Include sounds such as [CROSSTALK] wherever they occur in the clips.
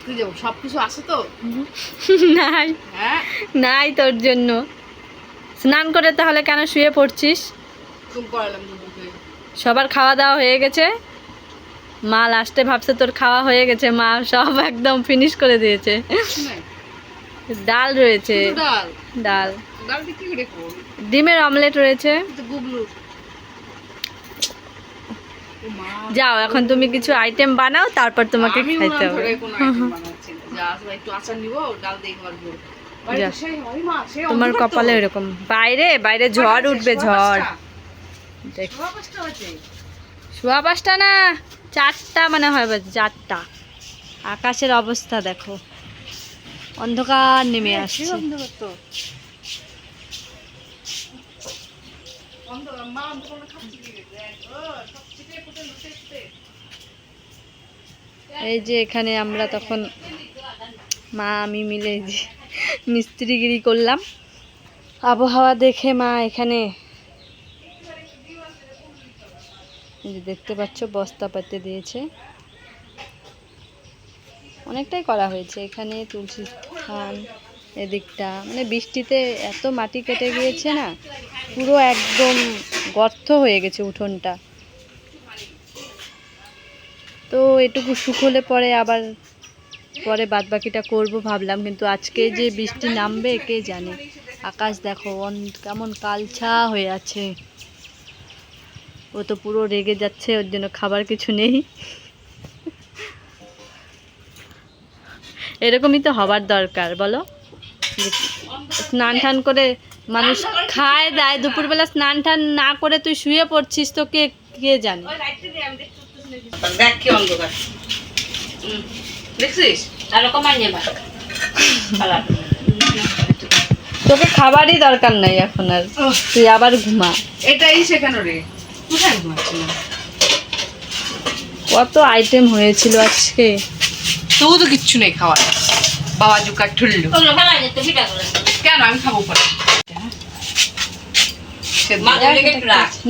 ঘুরতে যাব সব কিছু আছে তো? [LAUGHS] নাই। হ্যাঁ? নাই তোর জন্য। স্নান করে তাহলে কেন শুয়ে পড়ছিস? সবার খাওয়া দাওয়া হয়ে গেছে। মা লাস্টে ভাবছে তোর খাওয়া হয়ে গেছে। মা সব একদম ফিনিশ করে দিয়েছে। ডাল রয়েছে। ডাল? কি ডিমের অমলেট রয়েছে। যাও এখন তুমি কিছু আইটেম বানাও তারপর তোমাকে খাইতে হবে। হয় তোমার কপালে এরকম। বাইরে বাইরে ঝড় উঠবে? ঝড়। সোয়া পাঁচটা? না চারটা মানে হয় চারটা। আকাশের অবস্থা দেখো। অন্ধকার নেমে ফুটে লুটে ফুটে। এই যে এখানে আমরা তখন মা, আমি মিলে মিস্ত্রিগিরি করলাম। আবহাওয়া দেখে মা এখানে দেখতে পাচ্ছ, বস্তা পাতে দিয়েছে। অনেকটাই করা হয়েছে এখানে তুলসী স্থান। এদিকটা। মানে বৃষ্টিতে এত মাটি কেটে গিয়েছে না, পুরো একদম গর্ত হয়ে গেছে উঠোনটা। তো এটুকু শুকোলে পরে আবার পরে বাদ বাকিটা করব ভাবলাম, কিন্তু আজকে যে বৃষ্টি নামবে, কে জানে? আকাশ দেখো কেমন কালছা হয়ে আছে। ও তো পুরো রেগে যাচ্ছে, ওর জন্য খাবার কিছু নেই। এরকমই তো হবার দরকার, বলো? স্নান টান করে মানুষ খায় দেয়। দুপুরবেলা স্নান টান না করে তুই শুয়ে পড়ছিস তো কে কে জানে? দেখ কি অন্ধকার। হুম, দেখছিস? তোকে খাবারই দরকার নাই এখন আর। তুই আবার ঘুমা। এটাই শেখানো রে। কোথায় কত আইটেম হয়েছিল আজকে। তবু তো কিচ্ছু নেই খাওয়ার। বাবা জুকার ঠুল্লু কেন? আমি খাব পরে।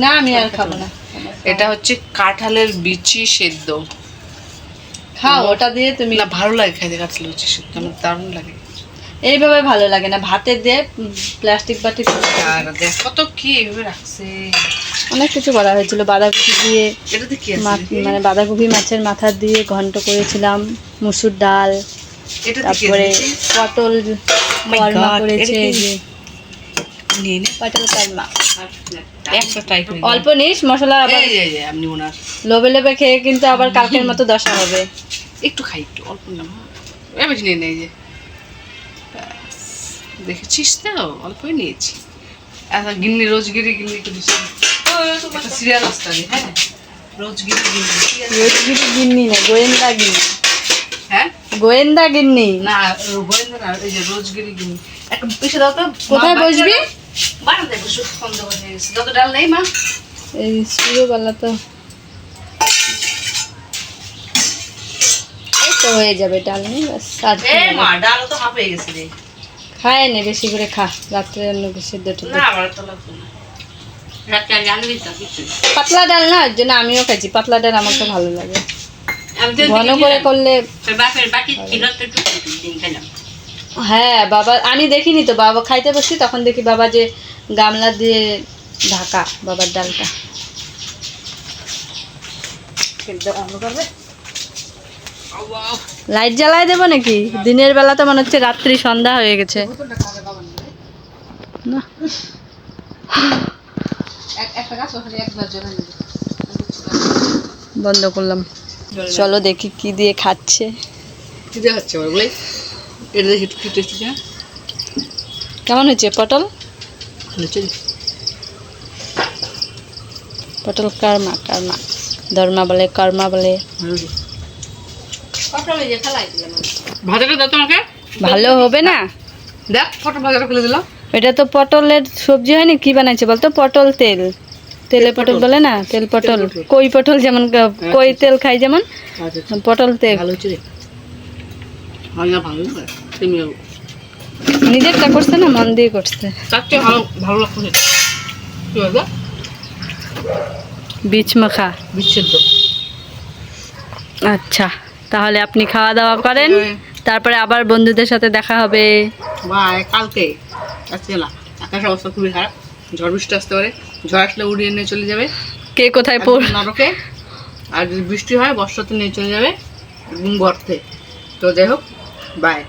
না আমি আর খাব না। এটা হচ্ছে কাঁঠালের বিচি সেদ্ধ। খাও ওটা দিয়ে তুমি না ভালো লাগে খাইতে কাঁঠালের বিচি সেদ্ধ আমার দারুণ লাগে। এইভাবে ভালো লাগে না ভাতে দিয়ে প্লাস্টিক বাটি আর দেখ কত কি এভাবে রাখছে। অনেক কিছু করা হয়েছিল বাঁধাকপি দিয়ে মানে বাঁধাকপি মাছের মাথা দিয়ে ঘন্ট করেছিলাম মুসুর ডাল তারপরে পটল কর্মা করেছে? যে পটল কর্মা। অল্প নিস মশলা আবার লোভে লোভে খেয়ে কিন্তু আবার কালকের মতো দশা হবে। একটু খাই একটু অল্প না এবার নিয়ে নেই যে। দেখেছিস তো? অল্পই নিয়েছি। আচ্ছা গিন্নি রোজগিরি গিন্নি একটা সিরিয়াল আসতে হ্যাঁ। রোজগিরি গিন্নি। রোজগিরি গিন্নি না গোয়েন্দা গিন্নি। হ্যাঁ? গোয়েন্দা গিন্নি। না গোয়েন্দা না এই যে রোজগিরি গিন্নি। একটা পিসে দাও তো কোথায় বসবি? বারান্দায় বসে বন্ধ করে যত ডাল নেই মা। এই সুরবেলা তো। এই তো হয়ে যাবে ডাল নেই ব্যাস আর মা ডাল তো হাফ হয়ে গেছে রে। খায় নে বেশি করে খা। রাত্রে অন্য সিদ্ধ টিদ্ধ না আমার তো লাগতো না। কিছু পাতলা ডাল না ওর জন্য আমিও খাইছি। পাতলা ডাল আমার তো ভালো লাগে। ঘন করে করলে হ্যাঁ বাবা আমি দেখিনি তো বাবা খাইতে বসছি তখন দেখি বাবা যে গামলা দিয়ে ঢাকা বাবার ডালটা। লাইট জ্বালায় দেবো নাকি? দিনের বেলা তো মনে হচ্ছে রাত্রি সন্ধ্যা হয়ে গেছে। না। বন্ধ করলাম। চলো দেখি কি দিয়ে খাচ্ছে। কি হচ্ছে আমার বলে এটা দেখি একটু টেস্ট কেমন হয়েছে পটল? হচ্ছে পটল কর্মা কর্মা। ধর্মা বলে কর্মা বলে। ভাজাটা দাও তোমাকে। ভালো হবে না? দেখ ফটো ভাজাটা খুলে দিল। এটা তো পটলের সবজি হয়নি কি বানাইছে বলতো? পটল তেল। তেলে পটল বলে না? তেল পটল। কই পটল যেমন কই তেল খাই যেমন? আচ্ছা পটল তেল। হয় নিজেরটা করছে না? মন দিয়ে করছে। ভালো ভালো লাগছে বীজ মাখা। বিচ্ছেদ্য আচ্ছা তাহলে আপনি খাওয়া দাওয়া করেন। হ্যাঁ। তারপরে আবার বন্ধুদের সাথে দেখা হবে। বাই কালকে। আজকে না। আকাশের অবস্থা খুবই খারাপ। ঝড় বৃষ্টি আসতে পারে। ঝড় আসলে উড়িয়ে নিয়ে চলে যাবে। কে কোথায় পড় নরকে। আর যদি বৃষ্টি হয় বর্ষাতে নিয়ে চলে যাবে গর্তে তো যাই হোক বাই